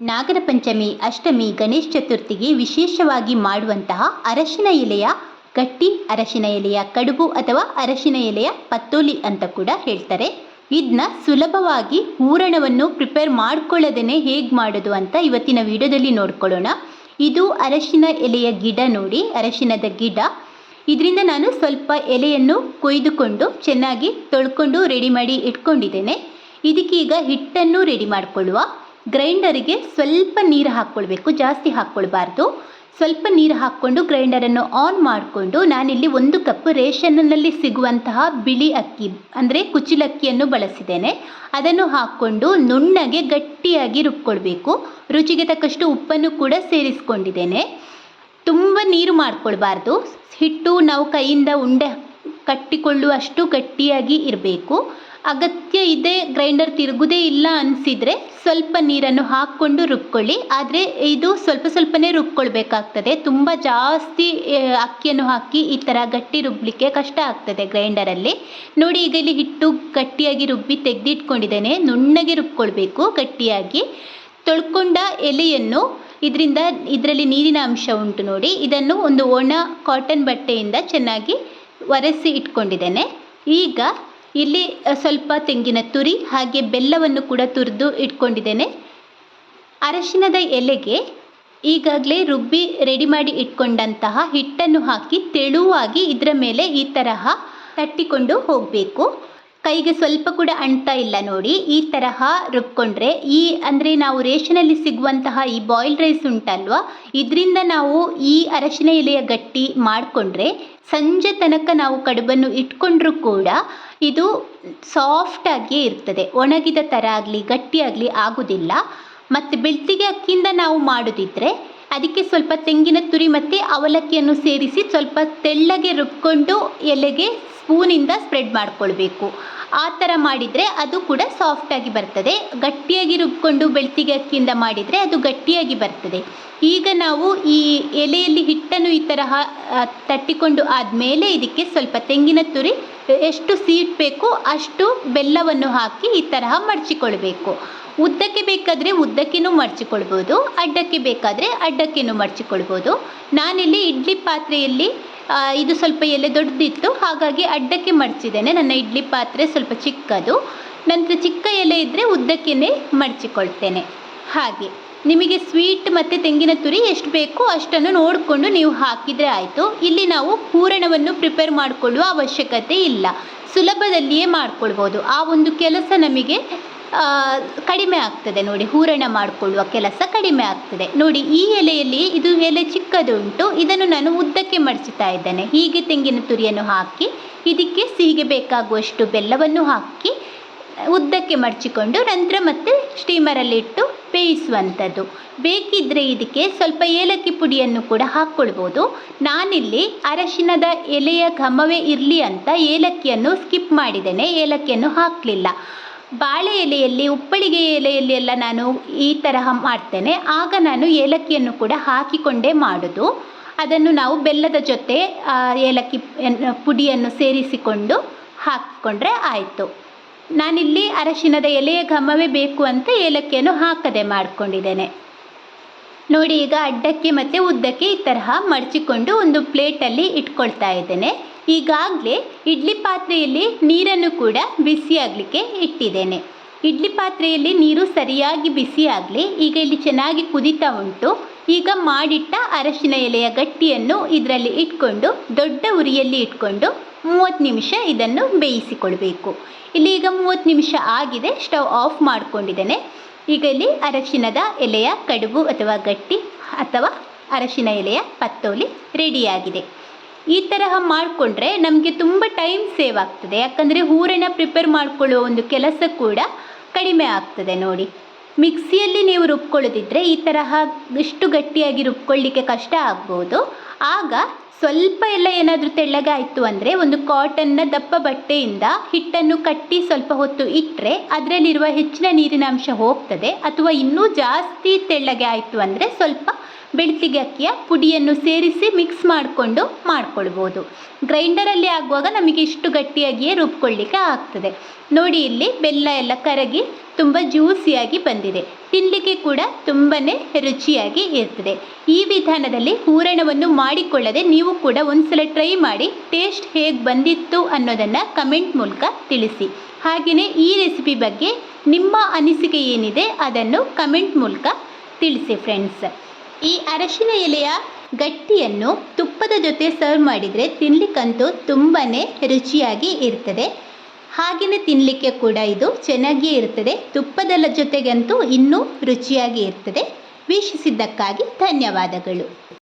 ನಾಗರ ಪಂಚಮಿ, ಅಷ್ಟಮಿ, ಗಣೇಶ ಚತುರ್ಥಿಗೆ ವಿಶೇಷವಾಗಿ ಮಾಡುವಂತಹ ಅರಶಿನ ಎಲೆಯ ಗಟ್ಟಿ ಅರಶಿನ ಎಲೆಯ ಕಡುಬು ಅಥವಾ ಅರಶಿನ ಎಲೆಯ ಪತ್ತೋಲಿ ಅಂತ ಕೂಡ ಹೇಳ್ತಾರೆ. ಇದನ್ನ ಸುಲಭವಾಗಿ ಹೂರಣವನ್ನು ಪ್ರಿಪೇರ್ ಮಾಡ್ಕೊಳ್ಳೋದೇ ಹೇಗೆ ಮಾಡೋದು ಅಂತ ಇವತ್ತಿನ ವಿಡಿಯೋದಲ್ಲಿ ನೋಡ್ಕೊಳ್ಳೋಣ. ಇದು ಅರಶಿನ ಎಲೆಯ ಗಿಡ ನೋಡಿ, ಅರಶಿನದ ಗಿಡ. ಇದರಿಂದ ನಾನು ಸ್ವಲ್ಪ ಎಲೆಯನ್ನು ಕೊಯ್ದುಕೊಂಡು ಚೆನ್ನಾಗಿ ತೊಳ್ಕೊಂಡು ರೆಡಿ ಮಾಡಿ ಇಟ್ಕೊಂಡಿದ್ದೇನೆ. ಇದಕ್ಕೀಗ ಹಿಟ್ಟನ್ನು ರೆಡಿ ಮಾಡಿಕೊಳ್ಳುವ. ಗ್ರೈಂಡರಿಗೆ ಸ್ವಲ್ಪ ನೀರು ಹಾಕ್ಕೊಳ್ಬೇಕು, ಜಾಸ್ತಿ ಹಾಕ್ಕೊಳ್ಬಾರ್ದು. ಸ್ವಲ್ಪ ನೀರು ಹಾಕ್ಕೊಂಡು ಗ್ರೈಂಡರನ್ನು ಆನ್ ಮಾಡಿಕೊಂಡು ನಾನಿಲ್ಲಿ ಒಂದು ಕಪ್ ರೇಷನ್ನಲ್ಲಿ ಸಿಗುವಂತಹ ಬಿಳಿ ಅಕ್ಕಿ, ಅಂದರೆ ಕುಚಿಲಕ್ಕಿಯನ್ನು ಬಳಸಿದ್ದೇನೆ. ಅದನ್ನು ಹಾಕ್ಕೊಂಡು ನುಣ್ಣಗೆ ಗಟ್ಟಿಯಾಗಿ ರುಬ್ಕೊಳ್ಬೇಕು. ರುಚಿಗೆ ತಕ್ಕಷ್ಟು ಉಪ್ಪನ್ನು ಕೂಡ ಸೇರಿಸ್ಕೊಂಡಿದ್ದೇನೆ. ತುಂಬ ನೀರು ಮಾಡ್ಕೊಳ್ಬಾರ್ದು. ಹಿಟ್ಟು ನಾವು ಕೈಯಿಂದ ಉಂಡೆ ಕಟ್ಟಿಕೊಳ್ಳುವಷ್ಟು ಗಟ್ಟಿಯಾಗಿ ಇರಬೇಕು. ಅಗತ್ಯ ಇದೆ, ಗ್ರೈಂಡರ್ ತಿರುಗುದೇ ಇಲ್ಲ ಅನಿಸಿದರೆ ಸ್ವಲ್ಪ ನೀರನ್ನು ಹಾಕ್ಕೊಂಡು ರುಬ್ಕೊಳ್ಳಿ. ಆದರೆ ಇದು ಸ್ವಲ್ಪ ಸ್ವಲ್ಪನೇ ರುಬ್ಕೊಳ್ಬೇಕಾಗ್ತದೆ. ತುಂಬ ಜಾಸ್ತಿ ಅಕ್ಕಿಯನ್ನು ಹಾಕಿ ಈ ಥರ ಗಟ್ಟಿ ರುಬ್ಬಲಿಕ್ಕೆ ಕಷ್ಟ ಆಗ್ತದೆ ಗ್ರೈಂಡರಲ್ಲಿ. ನೋಡಿ, ಈಗ ಇಲ್ಲಿ ಹಿಟ್ಟು ಗಟ್ಟಿಯಾಗಿ ರುಬ್ಬಿ ತೆಗೆದಿಟ್ಕೊಂಡಿದ್ದೇನೆ. ನುಣ್ಣಗೆ ರುಬ್ಕೊಳ್ಬೇಕು ಗಟ್ಟಿಯಾಗಿ. ತೊಳ್ಕೊಂಡ ಎಲೆಯನ್ನು ಇದರಿಂದ, ಇದರಲ್ಲಿ ನೀರಿನ ಅಂಶ ಉಂಟು ನೋಡಿ, ಇದನ್ನು ಒಂದು ಒಣ ಕಾಟನ್ ಬಟ್ಟೆಯಿಂದ ಚೆನ್ನಾಗಿ ಒರೆಸಿ ಇಟ್ಕೊಂಡಿದ್ದೇನೆ. ಈಗ ಇಲ್ಲಿ ಸ್ವಲ್ಪ ತೆಂಗಿನ ತುರಿ ಹಾಗೆ ಬೆಲ್ಲವನ್ನು ಕೂಡ ತುರಿದು ಇಟ್ಕೊಂಡಿದ್ದೇನೆ. ಅರಶಿನದ ಎಲೆಗೆ ಈಗಾಗಲೇ ರುಬ್ಬಿ ರೆಡಿ ಮಾಡಿ ಇಟ್ಕೊಂಡಂತಹ ಹಿಟ್ಟನ್ನು ಹಾಕಿ ತೆಳುವಾಗಿ ಇದರ ಮೇಲೆ ಈ ತರಹ ತಟ್ಟಿಕೊಂಡು ಹೋಗಬೇಕು. ಕೈಗೆ ಸ್ವಲ್ಪ ಕೂಡ ಅಂಟ್ತಾ ಇಲ್ಲ ನೋಡಿ, ಈ ತರಹ ರುಬ್ಕೊಂಡ್ರೆ ಈ, ಅಂದರೆ ನಾವು ರೇಷನಲ್ಲಿ ಸಿಗುವಂತಹ ಈ ಬಾಯ್ಲ್ಡ್ ರೈಸ್ ಉಂಟಲ್ವಾ, ಇದರಿಂದ ನಾವು ಈ ಅರಶಿನ ಎಲೆಯ ಗಟ್ಟಿ ಮಾಡಿಕೊಂಡ್ರೆ ಸಂಜೆ ತನಕ ನಾವು ಕಡುಬನ್ನು ಇಟ್ಕೊಂಡ್ರೂ ಕೂಡ ಇದು ಸಾಫ್ಟಾಗಿಯೇ ಇರ್ತದೆ. ಒಣಗಿದ ಥರ ಆಗಲಿ ಗಟ್ಟಿಯಾಗಲಿ ಆಗೋದಿಲ್ಲ. ಮತ್ತು ಬೆಳ್ತಿಗೆ ಅಕ್ಕಿಯಿಂದ ನಾವು ಮಾಡೋದಿದ್ರೆ ಅದಕ್ಕೆ ಸ್ವಲ್ಪ ತೆಂಗಿನ ತುರಿ ಮತ್ತು ಅವಲಕ್ಕಿಯನ್ನು ಸೇರಿಸಿ ಸ್ವಲ್ಪ ತೆಳ್ಳಗೆ ರುಬ್ಕೊಂಡು ಎಲೆಗೆ ಸ್ಪೂನಿಂದ ಸ್ಪ್ರೆಡ್ ಮಾಡ್ಕೊಳ್ಬೇಕು. ಆ ಥರ ಮಾಡಿದರೆ ಅದು ಕೂಡ ಸಾಫ್ಟಾಗಿ ಬರ್ತದೆ. ಗಟ್ಟಿಯಾಗಿ ರುಬ್ಕೊಂಡು ಬೆಳ್ತಿಗೆ ಅಕ್ಕಿಯಿಂದ ಮಾಡಿದರೆ ಅದು ಗಟ್ಟಿಯಾಗಿ ಬರ್ತದೆ. ಈಗ ನಾವು ಈ ಎಲೆಯಲ್ಲಿ ಹಿಟ್ಟನ್ನು ಈ ತರಹ ತಟ್ಟಿಕೊಂಡು ಆದಮೇಲೆ ಇದಕ್ಕೆ ಸ್ವಲ್ಪ ತೆಂಗಿನ ತುರಿ ಎಷ್ಟು ಸೀಟ್ ಬೇಕೋ ಅಷ್ಟು ಬೆಲ್ಲವನ್ನು ಹಾಕಿ ಈ ತರಹ ಮಡಚಿಕೊಳ್ಬೇಕು ಉದ್ದಕ್ಕೆ ಬೇಕಾದರೆ ಉದ್ದಕ್ಕೆನೂ ಮಡಚಿಕೊಳ್ಬೋದು, ಅಡ್ಡಕ್ಕೆ ಬೇಕಾದರೆ ಅಡ್ಡಕ್ಕೆನೂ ಮಡಚಿಕೊಳ್ಬೋದು. ನಾನಿಲ್ಲಿ ಇಡ್ಲಿ ಪಾತ್ರೆಯಲ್ಲಿ ಇದು ಸ್ವಲ್ಪ ಎಲೆ ದೊಡ್ಡದಿತ್ತು, ಹಾಗಾಗಿ ಅಡ್ಡಕ್ಕೆ ಮಡಚಿದ್ದೇನೆ. ನನ್ನ ಇಡ್ಲಿ ಪಾತ್ರೆ ಸ್ವಲ್ಪ ಚಿಕ್ಕದು. ನಂತರ ಚಿಕ್ಕ ಎಲೆ ಇದ್ದರೆ ಉದ್ದಕ್ಕೇ ಮಡಚಿಕೊಳ್ತೇನೆ. ಹಾಗೆ. ನಿಮಗೆ ಸ್ವೀಟ್ ಮತ್ತು ತೆಂಗಿನ ತುರಿ ಎಷ್ಟು ಬೇಕೋ ಅಷ್ಟನ್ನು ನೋಡಿಕೊಂಡು ನೀವು ಹಾಕಿದರೆ ಆಯಿತು. ಇಲ್ಲಿ ನಾವು ಹೂರಣವನ್ನು ಪ್ರಿಪೇರ್ ಮಾಡಿಕೊಳ್ಳುವ ಅವಶ್ಯಕತೆ ಇಲ್ಲ. ಸುಲಭದಲ್ಲಿಯೇ ಮಾಡಿಕೊಳ್ಬೋದು. ಆ ಒಂದು ಕೆಲಸ ನಮಗೆ ಕಡಿಮೆ ಆಗ್ತದೆ ನೋಡಿ. ಹೂರಣ ಮಾಡಿಕೊಳ್ಳುವ ಕೆಲಸ ಕಡಿಮೆ ಆಗ್ತದೆ. ನೋಡಿ, ಈ ಎಲೆಯಲ್ಲಿ ಇದು ಎಲೆ ಚಿಕ್ಕದುಂಟು. ಇದನ್ನು ನಾನು ಉದ್ದಕ್ಕೆ ಮಡಚುತ್ತಾ ಇದ್ದೇನೆ. ಹೀಗೆ ತೆಂಗಿನ ತುರಿಯನ್ನು ಹಾಕಿ, ಇದಕ್ಕೆ ಸಿಹಿಗೆ ಬೇಕಾಗುವಷ್ಟು ಬೆಲ್ಲವನ್ನು ಹಾಕಿ, ಉದ್ದಕ್ಕೆ ಮಡಚಿಕೊಂಡು ನಂತರ ಮತ್ತೆ ಸ್ಟೀಮರಲ್ಲಿ ಇಟ್ಟು ಬೇಯಿಸುವಂಥದ್ದು. ಬೇಕಿದ್ದರೆ ಇದಕ್ಕೆ ಸ್ವಲ್ಪ ಏಲಕ್ಕಿ ಪುಡಿಯನ್ನು ಕೂಡ ಹಾಕ್ಕೊಳ್ಬೋದು. ನಾನಿಲ್ಲಿ ಅರಶಿನದ ಎಲೆಯ ಘಮವೇ ಇರಲಿ ಅಂತ ಏಲಕ್ಕಿಯನ್ನು ಸ್ಕಿಪ್ ಮಾಡಿದ್ದೇನೆ, ಏಲಕ್ಕಿಯನ್ನು ಹಾಕಲಿಲ್ಲ. ಬಾಳೆ ಎಲೆಯಲ್ಲಿ, ಉಪ್ಪಳಿಗೆ ಎಲೆಯಲ್ಲಿ ಎಲ್ಲ ನಾನು ಈ ತರಹ ಮಾಡ್ತೇನೆ. ಆಗ ನಾನು ಏಲಕ್ಕಿಯನ್ನು ಕೂಡ ಹಾಕಿಕೊಂಡೇ ಮಾಡೋದು. ಅದನ್ನು ನಾವು ಬೆಲ್ಲದ ಜೊತೆ ಏಲಕ್ಕಿ ಪುಡಿಯನ್ನು ಸೇರಿಸಿಕೊಂಡು ಹಾಕಿಕೊಂಡ್ರೆ ಆಯಿತು. ನಾನಿಲ್ಲಿ ಅರಶಿನದ ಎಲೆಯ ಘಮವೇ ಬೇಕು ಅಂತ ಏಲಕ್ಕಿಯನ್ನು ಹಾಕದೆ ಮಾಡಿಕೊಂಡಿದ್ದೇನೆ. ನೋಡಿ, ಈಗ ಅಡ್ಡಕ್ಕೆ ಮತ್ತು ಉದ್ದಕ್ಕೆ ಈ ತರಹ ಮಡಚಿಕೊಂಡು ಒಂದು ಪ್ಲೇಟಲ್ಲಿ ಇಟ್ಕೊಳ್ತಾ ಇದ್ದೇನೆ. ಈಗಾಗಲೇ ಇಡ್ಲಿ ಪಾತ್ರೆಯಲ್ಲಿ ನೀರನ್ನು ಕೂಡ ಬಿಸಿಯಾಗಲಿಕ್ಕೆ ಇಟ್ಟಿದ್ದೇನೆ. ಇಡ್ಲಿ ಪಾತ್ರೆಯಲ್ಲಿ ನೀರು ಸರಿಯಾಗಿ ಬಿಸಿಯಾಗಲಿ ಈಗ ಇಲ್ಲಿ ಚೆನ್ನಾಗಿ ಕುದಿತಾ ಉಂಟು. ಈಗ ಮಾಡಿಟ್ಟ ಅರಶಿನ ಎಲೆಯ ಗಟ್ಟಿಯನ್ನು ಇದರಲ್ಲಿ ಇಟ್ಕೊಂಡು, ದೊಡ್ಡ ಉರಿಯಲ್ಲಿ ಇಟ್ಕೊಂಡು ಮೂವತ್ತು ನಿಮಿಷ ಇದನ್ನು ಬೇಯಿಸಿಕೊಳ್ಬೇಕು. ಇಲ್ಲಿ ಈಗ ಮೂವತ್ತು ನಿಮಿಷ ಆಗಿದೆ, ಸ್ಟವ್ ಆಫ್ ಮಾಡಿಕೊಂಡಿದ್ದೇನೆ. ಈಗ ಇಲ್ಲಿ ಅರಶಿನದ ಎಲೆಯ ಕಡುಬು ಅಥವಾ ಗಟ್ಟಿ ಅಥವಾ ಅರಶಿನ ಎಲೆಯ ಪತ್ತೋಲಿ ರೆಡಿಯಾಗಿದೆ. ಈ ತರಹ ಮಾಡಿಕೊಂಡ್ರೆ ನಮಗೆ ತುಂಬ ಟೈಮ್ ಸೇವ್ ಆಗ್ತದೆ. ಯಾಕಂದರೆ ಹೂರನ್ನು ಪ್ರಿಪೇರ್ ಮಾಡಿಕೊಳ್ಳುವ ಒಂದು ಕೆಲಸ ಕೂಡ ಕಡಿಮೆ ಆಗ್ತದೆ ನೋಡಿ. ಮಿಕ್ಸಿಯಲ್ಲಿ ನೀವು ರುಬ್ಕೊಳ್ಳೋದಿದ್ರೆ ಈ ತರಹ ಇಷ್ಟು ಗಟ್ಟಿಯಾಗಿ ರುಬ್ಕೊಳ್ಳಿಕ್ಕೆ ಕಷ್ಟ ಆಗ್ಬೋದು. ಆಗ ಸ್ವಲ್ಪ ಎಲ್ಲ ಏನಾದರೂ ತೆಳ್ಳಗಾಯಿತು ಅಂದರೆ ಒಂದು ಕಾಟನ್ನ ದಪ್ಪ ಬಟ್ಟೆಯಿಂದ ಹಿಟ್ಟನ್ನು ಕಟ್ಟಿ ಸ್ವಲ್ಪ ಹೊತ್ತು ಇಟ್ಟರೆ ಅದರಲ್ಲಿರುವ ಹೆಚ್ಚಿನ ನೀರಿನ ಅಂಶ ಹೋಗ್ತದೆ ಅಥವಾ ಇನ್ನೂ ಜಾಸ್ತಿ ತೆಳ್ಳಗೆ ಆಯಿತು ಅಂದರೆ ಸ್ವಲ್ಪ ಬೆಳ್ತಿಗೆ ಅಕ್ಕಿಯ ಪುಡಿಯನ್ನು ಸೇರಿಸಿ ಮಿಕ್ಸ್ ಮಾಡಿಕೊಂಡು ಮಾಡ್ಕೊಳ್ಬೋದು. ಗ್ರೈಂಡರಲ್ಲಿ ಆಗುವಾಗ ನಮಗೆ ಇಷ್ಟು ಗಟ್ಟಿಯಾಗಿಯೇ ರುಬ್ಕೊಳ್ಳಿಕ್ಕೆ ಆಗ್ತದೆ. ನೋಡಿ ಇಲ್ಲಿ ಬೆಲ್ಲ ಎಲ್ಲ ಕರಗಿ ತುಂಬ ಜ್ಯೂಸಿಯಾಗಿ ಬಂದಿದೆ. ತಿನ್ನಲಿಕ್ಕೆ ಕೂಡ ತುಂಬಾ ರುಚಿಯಾಗಿ ಇರ್ತದೆ. ಈ ವಿಧಾನದಲ್ಲಿ ಹೂರಣವನ್ನು ಮಾಡಿಕೊಳ್ಳದೆ ನೀವು ಕೂಡ ಒಂದ್ಸಲ ಟ್ರೈ ಮಾಡಿ ಟೇಸ್ಟ್ ಹೇಗೆ ಬಂದಿತ್ತು ಅನ್ನೋದನ್ನು ಕಮೆಂಟ್ ಮೂಲಕ ತಿಳಿಸಿ. ಹಾಗೆಯೇ ಈ ರೆಸಿಪಿ ಬಗ್ಗೆ ನಿಮ್ಮ ಅನಿಸಿಕೆ ಏನಿದೆ ಅದನ್ನು ಕಮೆಂಟ್ ಮೂಲಕ ತಿಳಿಸಿ ಫ್ರೆಂಡ್ಸ್ ಈ ಅರಶಿನ ಎಲೆಯ ಗಟ್ಟಿಯನ್ನು ತುಪ್ಪದ ಜೊತೆ ಸರ್ವ್ ಮಾಡಿದರೆ ತಿನ್ನಲಿಕ್ಕಂತೂ ತುಂಬಾ ರುಚಿಯಾಗಿ ಇರ್ತದೆ. ಹಾಗೆಯೇ ತಿನ್ನಲಿಕ್ಕೆ ಕೂಡ ಇದು ಚೆನ್ನಾಗಿಯೇ ಇರ್ತದೆ. ತುಪ್ಪದ ಜೊತೆಗಂತೂ ಇನ್ನೂ ರುಚಿಯಾಗಿ ಇರ್ತದೆ. ವೀಕ್ಷಿಸಿದ್ದಕ್ಕಾಗಿ ಧನ್ಯವಾದಗಳು.